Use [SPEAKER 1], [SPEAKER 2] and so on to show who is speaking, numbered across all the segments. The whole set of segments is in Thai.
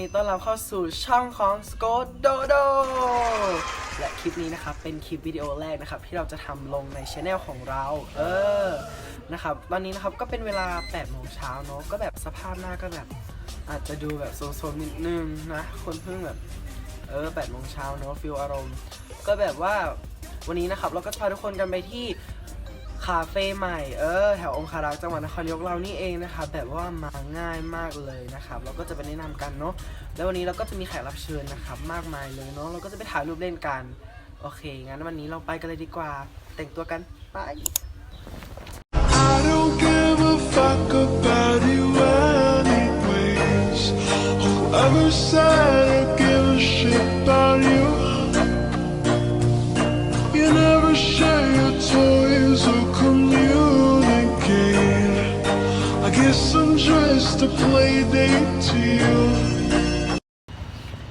[SPEAKER 1] นี้ต้อนรับเข้าสู่ช่องของ s c o t Dodo และคลิปนี้นะครับเป็นคลิปวิดีโอแรกนะครับที่เราจะทำลงในช anel ของเรา เออ นะครับ ตอนนี้นะครับก็เป็นเวลา8โมงเช้าเนอะก็แบบสภาพหน้าก็แบบ อาจจะดูแบบโซมๆนิดนึงนะ คนเพิ่งแบบ เออ8โมงเช้าเนอะฟิลอารมณ์ ก็แบบว่าวันนี้นะครับเราก็พาทุกคนกันไปที่ คาเฟ่ใหม่เออแถวองคารักษ์จังหวัดนครนายกเรานี่เองนะครับแบบว่ามาง่ายมากเลยนะครับเราก็จะไปแนะนำกันเนาะแล้ววันนี้เราก็จะมีแขกรับเชิญนะครับมากมายเลยเนาะเราก็จะไปถ่ายรูปเล่นกันโอเค งั้นวันนี้เราไปกันเลยดีกว่า แต่งตัวกันไป
[SPEAKER 2] I don't give a fuck about you anyways. Whoever said I give a shit about. You just a play date to you.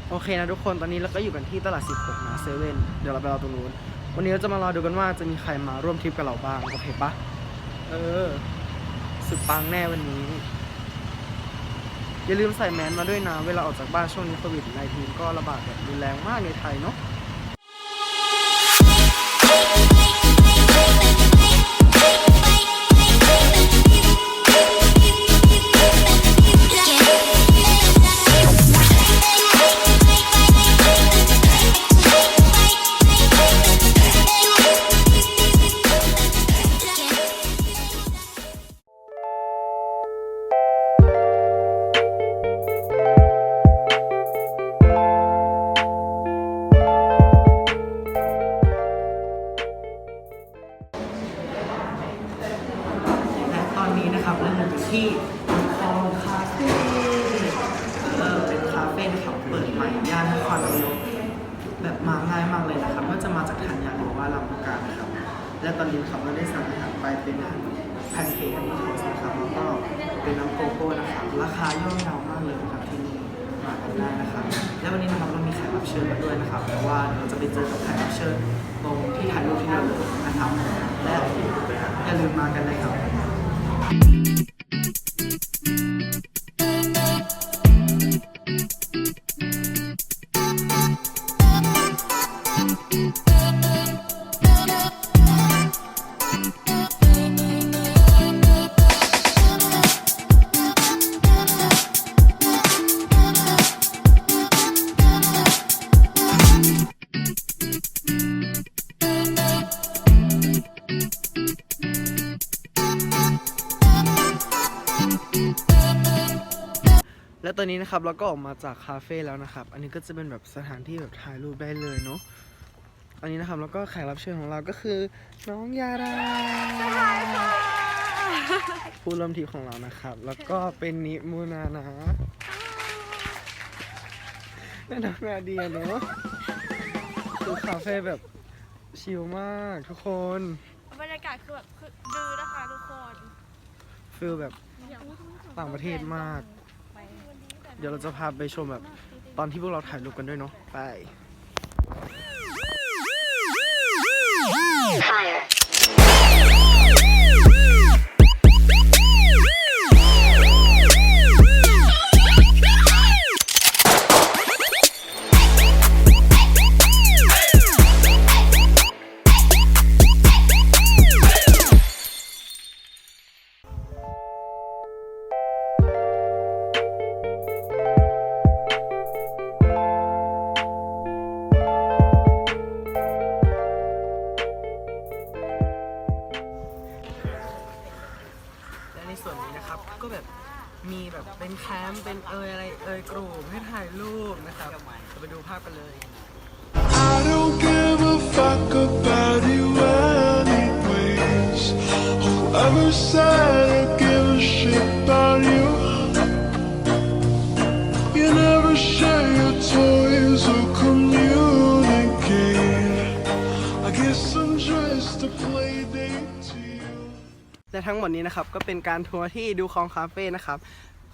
[SPEAKER 1] โอเคนะทุกคน ตอนนี้เราก็อยู่กันที่ตลาด 16 นะเซเว่นเดี๋ยวเราไปรอตรงนู้น วันนี้เราจะมารอดูกันว่าจะมีใครมาร่วมทริปกับเราบ้าง โอเคปะเออ สุดปังแน่วันนี้ อย่าลืมใส่แมสมาด้วยนะ เวลาออกจากบ้านช่วงนี้โควิด -19 ก็ระบาดแบบรุนแรงมากในไทยเนาะ นะครับเราอยู่ที่คองคาเฟ่เออเป็นคาเฟ่นะครับเปิดใหม่ย่านนครนายกแบบมาง่ายมากเลยนะครับไม่ว่าจะมาจากธัญญาหรือว่าลำพูการนะครับ และตอนนี้ครับเราได้สั่งอาหารไปเป็นอาหารแพนเค้กอันนี้โทสนะครับแล้วก็เป็นน้ำโกโก้นะครับราคาย่อมเยาวมากเลยนะครับที่นี่มากันได้นะครับ และวันนี้นะครับเรามีแขกรับเชิญมาด้วยนะครับแต่ว่าเราจะไปเจอกับแขกรับเชิญตรงที่ถ่ายรูปที่เราเลยนะครับและอย่าลืมมากันเลยครับ you และตอนนี้นะครับเราก็ออกมาจากคาเฟ่แล้วนะครับ อันนี้ก็จะเป็นแบบสถานที่แบบถ่ายรูปได้เลยเนาะอันนี้นะครับแล้วก็แขกรับเชิญของเราก็คือ น้องยาดาผู้ร่วมทีมของเรานะครับ แล้วก็เป็นนิมูนานะน่ารักนาเดียเนาะคือคาเฟ่แบบชิลมากทุกคน
[SPEAKER 3] บรรยากาศคือแบบคือดื้อนะคะทุกคน
[SPEAKER 1] ฟิลแบบต่างประเทศมาก เดี๋ยวเราจะพาไปชมแบบตอนที่พวกเราถ่ายรูปกันด้วยเนาะไปแมีแบบเป็นแคมป์เป็นเอยอะไรเอยกลุ่มให้ถ่ายรูปนะครับจะไปดูภาพกันเลย
[SPEAKER 2] I don't give a fuck about you anyways. Whoever said I give a shit about. You
[SPEAKER 1] และทั้งหมดนี้นะครับก็เป็นการทัวร์ที่ดูคลองคาเฟ่นะครับ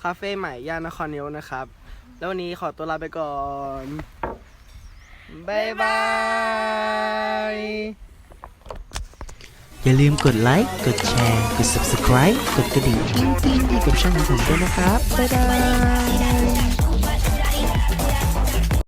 [SPEAKER 1] คาเฟ่ใหม่ย่านนครนายนะครับ แล้ววันนี้ขอตัวลาไปก่อนบายบาย
[SPEAKER 4] อย่าลืมกดไลค์ กดแชร์ กด subscribe กดกระดิ่งกิ๊งๆให้กับช่องของผมด้วยนะครับ บ๊ายบาย